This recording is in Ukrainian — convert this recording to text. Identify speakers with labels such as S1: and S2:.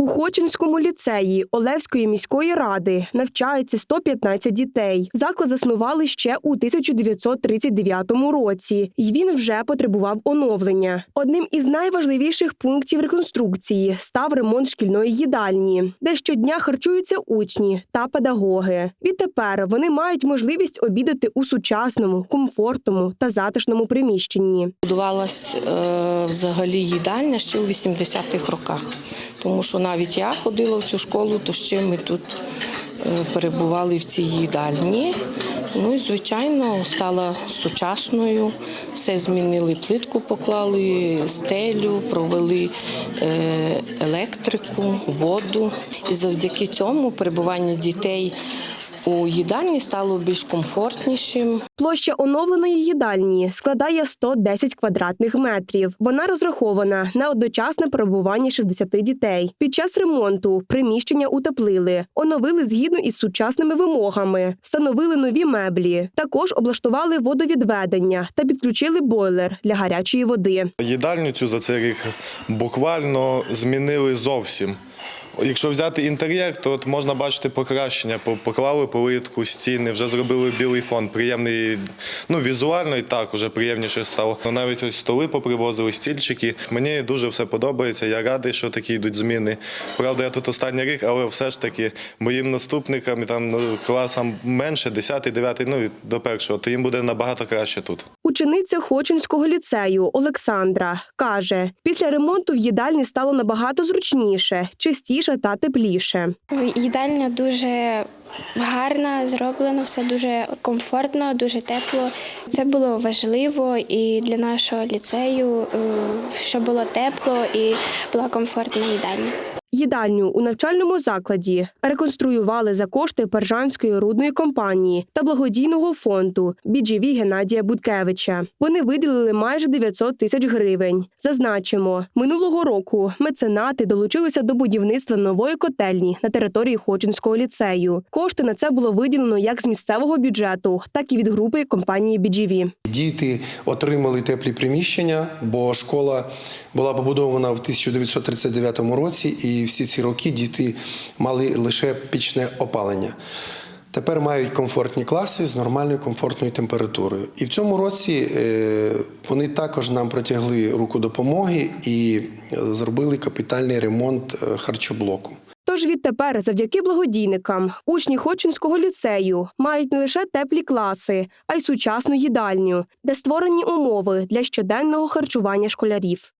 S1: У Хочинському ліцеї Олевської міської ради навчається 115 дітей. Заклад заснували ще у 1939 році, і він вже потребував оновлення. Одним із найважливіших пунктів реконструкції став ремонт шкільної їдальні, де щодня харчуються учні та педагоги. Відтепер вони мають можливість обідати у сучасному, комфортному та затишному приміщенні.
S2: Будувалась е, взагалі їдальня ще у 80-х роках, тому що навіть я ходила в цю школу, то ще ми тут е, перебували в цій їдальні. Ну і звичайно стала сучасною. Все змінили, плитку поклали, стелю, провели е, електрику, воду. І завдяки цьому перебування дітей у їдальні стало більш комфортнішим.
S1: Площа оновленої їдальні складає 110 квадратних метрів. Вона розрахована на одночасне перебування 60 дітей. Під час ремонту приміщення утеплили, оновили згідно із сучасними вимогами, встановили нові меблі. Також облаштували водовідведення та підключили бойлер для гарячої води.
S3: Їдальню цю за цей рік буквально змінили зовсім. Якщо взяти інтер'єр, то от можна бачити покращення. Поклали плитку, стіни, вже зробили білий фон. Приємний, ну візуально і так уже приємніше стало. Ну, Навіть ось столи попривозили, стільчики. Мені дуже все подобається. Я радий, що такі йдуть зміни. Правда, я тут останній рік, але все ж таки моїм наступникам і там ну, класам менше, 10, 9, ну до першого, то їм буде набагато краще тут.
S1: Учениця Хочинського ліцею Олександра каже: після ремонту в їдальні стало набагато зручніше, чистіше та тепліше.
S4: Їдальня дуже гарна, зроблено, все дуже комфортно, дуже тепло. Це було важливо і для нашого ліцею, е, щоб було тепло і була комфортна їдальня.
S1: Їдальню у навчальному закладі реконструювали за кошти Пержанської рудної компанії та благодійного фонду BGV Геннадія Будкевича. Вони виділили майже 900 тисяч гривень. Зазначимо, минулого року меценати долучилися до будівництва нової котельні на території Хочинського ліцею. Кошти на це було виділено як з місцевого бюджету, так і від групи компанії BGV.
S5: Діти отримали теплі приміщення, бо школа була побудована в 1939 році, і всі ці роки діти мали лише пічне опалення. Тепер мають комфортні класи з нормальною комфортною температурою. І в цьому році е, вони також нам протягли руку допомоги і е, зробили капітальний ремонт е, харчоблоку.
S1: Тож відтепер, завдяки благодійникам, учні Хочинського ліцею мають не лише теплі класи, а й сучасну їдальню, де створені умови для щоденного харчування школярів.